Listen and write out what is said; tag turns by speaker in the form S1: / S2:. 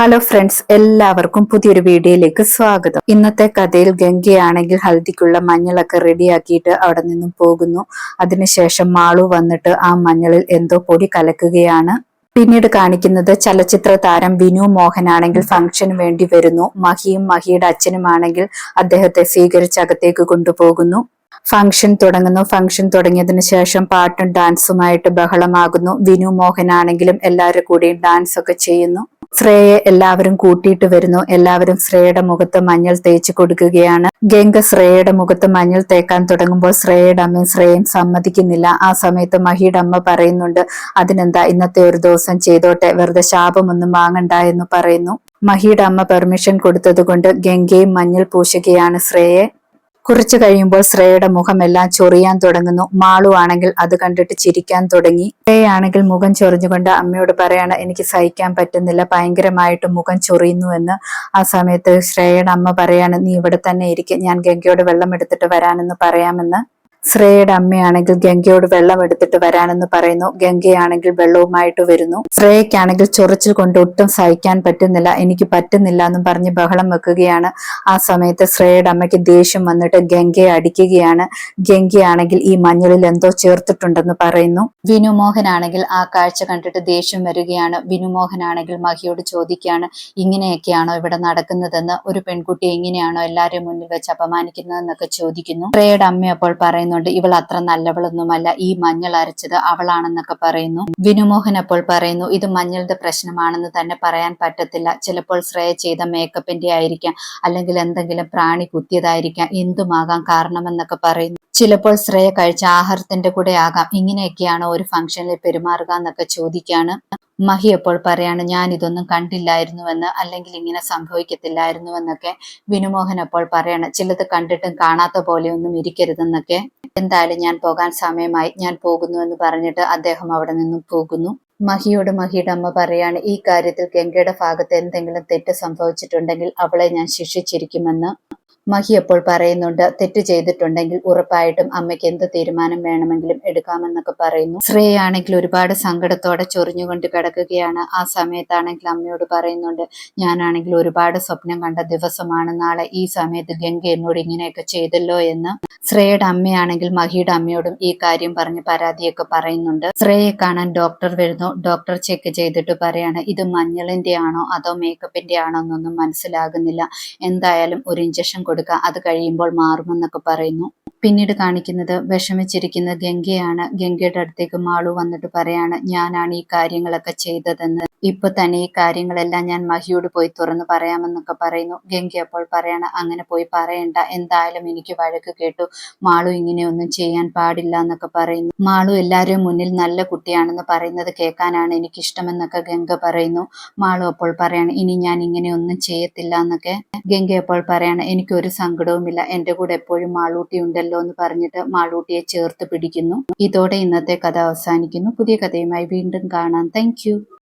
S1: Hello friends എല്ലാവർക്കും പുതിയൊരു വീഡിയോയിലേക്ക് സ്വാഗതം. ഇന്നത്തെ കഥയിൽ ഗംഗയാണെങ്കിൽ ഹൽദിക്കുള്ള മഞ്ഞളൊക്കെ റെഡിയാക്കിയിട്ട് അവിടെ നിന്നും പോകുന്നു. അതിനുശേഷം മാളു വന്നിട്ട് ആ മഞ്ഞളിൽ എന്തോ പൊടി കലക്കുകയാണ്. പിന്നീട് കാണിക്കുന്നത് ചലച്ചിത്ര താരം വിനു മോഹനാണെങ്കിൽ ഫംഗ്ഷന് വേണ്ടി വരുന്നു. മഹിയും മഹിയുടെ അച്ഛനുമാണെങ്കിൽ അദ്ദേഹത്തെ സ്വീകരിച്ച് അകത്തേക്ക് കൊണ്ടുപോകുന്നു. ഫംഗ്ഷൻ തുടങ്ങുന്നു. ഫംഗ്ഷൻ തുടങ്ങിയതിന് ശേഷം പാട്ടും ഡാൻസുമായിട്ട് ബഹളമാകുന്നു. വിനു മോഹനാണെങ്കിലും എല്ലാവരും കൂടി ഡാൻസ് ഒക്കെ ചെയ്യുന്നു. ശ്രേയെ എല്ലാവരും കൂട്ടിയിട്ട് വരുന്നു. എല്ലാവരും ശ്രേയയുടെ മുഖത്ത് മഞ്ഞൾ തേച്ച് കൊടുക്കുകയാണ്. ഗംഗ ശ്രേയയുടെ മുഖത്ത് മഞ്ഞൾ തേക്കാൻ തുടങ്ങുമ്പോൾ ശ്രേയയുടെ അമ്മയും ശ്രേയയും സമ്മതിക്കുന്നില്ല. ആ സമയത്ത് മഹിയുടെ അമ്മ പറയുന്നുണ്ട് അതിനെന്താ ഇന്നത്തെ ഒരു ദിവസം ചെയ്തോട്ടെ വെറുതെ ശാപമൊന്നും വാങ്ങണ്ട എന്ന് പറയുന്നു. മഹിയുടെ അമ്മ പെർമിഷൻ കൊടുത്തത് കൊണ്ട് ഗംഗയും മഞ്ഞൾ പൂശുകയാണ് ശ്രേയെ കുറച്ചു കഴിയുമ്പോൾ ശ്രേയയുടെ മുഖമെല്ലാം ചൊറിയാൻ തുടങ്ങുന്നു. മാളു ആണെങ്കിൽ അത് കണ്ടിട്ട് ചിരിക്കാൻ തുടങ്ങി. ശ്രേയാണെങ്കിൽ മുഖം ചൊറിഞ്ഞുകൊണ്ട് അമ്മയോട് പറയാണ് എനിക്ക് സഹിക്കാൻ പറ്റുന്നില്ല ഭയങ്കരമായിട്ട് മുഖം ചൊറിയുന്നു എന്ന്. ആ സമയത്ത് ശ്രേയയുടെ അമ്മ പറയാണ് നീ ഇവിടെ തന്നെ ഇരിക്കും ഞാൻ ഗംഗയോട് വെള്ളം എടുത്തിട്ട് വരാനെന്ന് പറയാമെന്ന്. ശ്രേയയുടെ അമ്മയാണെങ്കിൽ ഗംഗയോട് വെള്ളം എടുത്തിട്ട് വരാനെന്ന് പറയുന്നു. ഗംഗയാണെങ്കിൽ വെള്ളവുമായിട്ട് വരുന്നു. ശ്രേയയ്ക്കാണെങ്കിൽ ചൊറിച്ചിൽ കൊണ്ട് ഒട്ടും സഹിക്കാൻ പറ്റുന്നില്ല. എനിക്ക് പറ്റുന്നില്ല എന്നും പറഞ്ഞ് ബഹളം വെക്കുകയാണ്. ആ സമയത്ത് ശ്രേയയുടെ അമ്മയ്ക്ക് ദേഷ്യം വന്നിട്ട് ഗംഗയെ അടിക്കുകയാണ്. ഗംഗയാണെങ്കിൽ ഈ മഞ്ഞളിൽ എന്തോ ചേർത്തിട്ടുണ്ടെന്ന് പറയുന്നു. വിനുമോഹൻ ആണെങ്കിൽ ആ കാഴ്ച കണ്ടിട്ട് ദേഷ്യം വരികയാണ്. വിനുമോഹൻ ആണെങ്കിൽ മഹിയോട് ചോദിക്കുകയാണ് ഇങ്ങനെയൊക്കെയാണോ ഇവിടെ നടക്കുന്നതെന്ന്? ഒരു പെൺകുട്ടി എങ്ങനെയാണോ എല്ലാവരും മുന്നിൽ വെച്ച് അപമാനിക്കുന്നതെന്നൊക്കെ ചോദിക്കുന്നു. ശ്രേയയുടെ അമ്മ അപ്പോൾ പറയുന്നു പറയുന്നുണ്ട് ഇവൾ അത്ര നല്ലവളൊന്നുമല്ല. ഈ മഞ്ഞൾ അരച്ചത് അവളാണെന്നൊക്കെ പറയുന്നു. വിനുമോഹൻ അപ്പോൾ പറയുന്നു ഇത് മഞ്ഞളുടെ പ്രശ്നമാണെന്ന് തന്നെ പറയാൻ പറ്റത്തില്ല. ചിലപ്പോൾ ശ്രേയ ചെയ്ത മേക്കപ്പിന്റെ ആയിരിക്കാം അല്ലെങ്കിൽ എന്തെങ്കിലും പ്രാണി കുത്തിയതായിരിക്കാം. എന്തുമാകാം കാരണമെന്നൊക്കെ പറയുന്നു. ചിലപ്പോൾ ശ്രേയ കഴിച്ച ആഹാരത്തിന്റെ കൂടെ ആകാം. ഇങ്ങനെയൊക്കെയാണ് ഒരു ഫംഗ്ഷനിൽ പെരുമാറുക എന്നൊക്കെ ചോദിക്കാണ്. മഹി അപ്പോൾ പറയാണ് ഞാൻ ഇതൊന്നും കണ്ടില്ലായിരുന്നുവെന്ന് അല്ലെങ്കിൽ ഇങ്ങനെ സംഭവിക്കത്തില്ലായിരുന്നുവെന്നൊക്കെ. വിനുമോഹൻ അപ്പോൾ പറയാണ് ചിലത് കണ്ടിട്ടും കാണാത്ത പോലെയൊന്നും ഇരിക്കരുതെന്നൊക്കെ. എന്തായാലും ഞാൻ പോകാൻ സമയമായി. ഞാൻ പോകുന്നു എന്ന് പറഞ്ഞിട്ട് അദ്ദേഹം അവിടെ നിന്നും പോകുന്നു. മഹിയോട് മഹിയുടെ അമ്മ പറയാണ് ഈ കാര്യത്തിൽ ഗംഗയുടെ ഭാഗത്ത് എന്തെങ്കിലും തെറ്റ് സംഭവിച്ചിട്ടുണ്ടെങ്കിൽ അവളെ ഞാൻ ശിക്ഷിച്ചിരിക്കുമെന്ന്. മഹി അപ്പോൾ പറയുന്നുണ്ട് തെറ്റ് ചെയ്തിട്ടുണ്ടെങ്കിൽ ഉറപ്പായിട്ടും അമ്മയ്ക്ക് എന്ത് തീരുമാനം വേണമെങ്കിലും എടുക്കാമെന്നൊക്കെ പറയുന്നു. ശ്രേയാണെങ്കിൽ ഒരുപാട് സങ്കടത്തോടെ ചൊറിഞ്ഞുകൊണ്ട് കിടക്കുകയാണ്. ആ സമയത്താണെങ്കിൽ അമ്മയോട് പറയുന്നുണ്ട് ഞാനാണെങ്കിൽ ഒരുപാട് സ്വപ്നം കണ്ട ദിവസമാണ്. നാളെ ഈ സമയത്ത് ഗംഗ എന്നോട് ഇങ്ങനെയൊക്കെ ചെയ്തല്ലോ എന്ന്. ശ്രേയയുടെ അമ്മയാണെങ്കിൽ മഹിയുടെ അമ്മയോടും ഈ കാര്യം പറഞ്ഞ് പരാതിയൊക്കെ പറയുന്നുണ്ട്. ശ്രേയെ കാണാൻ ഡോക്ടർ വരുന്നു. ഡോക്ടർ ചെക്ക് ചെയ്തിട്ട് പറയാണ് ഇത് മഞ്ഞളിന്റെ ആണോ? അതോ മേക്കപ്പിന്റെ ആണോ? എന്നൊന്നും മനസ്സിലാകുന്നില്ല. എന്തായാലും ഒരു ഇഞ്ചക്ഷൻ കൊടുക്കുക. അത് കഴിയുമ്പോൾ മാറുമെന്നൊക്കെ പറയുന്നു. പിന്നീട് കാണിക്കുന്നത് വിഷമിച്ചിരിക്കുന്ന ഗംഗയാണ്. ഗംഗയുടെ അടുത്തേക്ക് മാളു വന്നിട്ട് പറയാണ് ഞാനാണ് ഈ കാര്യങ്ങളൊക്കെ ചെയ്തതെന്ന്. ഇപ്പൊ തന്നെ ഈ കാര്യങ്ങളെല്ലാം ഞാൻ മഹിയോട് പോയി തുറന്നു പറയാമെന്നൊക്കെ പറയുന്നു. ഗംഗ അപ്പോൾ പറയാണ് അങ്ങനെ പോയി പറയണ്ട. എന്തായാലും എനിക്ക് വഴക്ക് കേട്ടു. മാളു ഇങ്ങനെയൊന്നും ചെയ്യാൻ പാടില്ല എന്നൊക്കെ പറയുന്നു. മാളു എല്ലാവരും മുന്നിൽ നല്ല കുട്ടിയാണെന്ന് പറയുന്നത് കേൾക്കാനാണ് എനിക്കിഷ്ടമെന്നൊക്കെ ഗംഗ പറയുന്നു. മാളു അപ്പോൾ പറയാണ് ഇനി ഞാൻ ഇങ്ങനെയൊന്നും ചെയ്യത്തില്ല എന്നൊക്കെ ഗംഗ അപ്പോൾ പറയാണ് എനിക്കൊരു സങ്കടവുമില്ല എന്റെ കൂടെ എപ്പോഴും മാളൂട്ടി ഉണ്ടല്ലോ എന്ന് പറഞ്ഞിട്ട് മാളൂട്ടിയെ ചേർത്ത് പിടിക്കുന്നു. ഇതോടെ ഇന്നത്തെ കഥ അവസാനിക്കുന്നു. പുതിയ കഥയുമായി വീണ്ടും കാണാം. താങ്ക്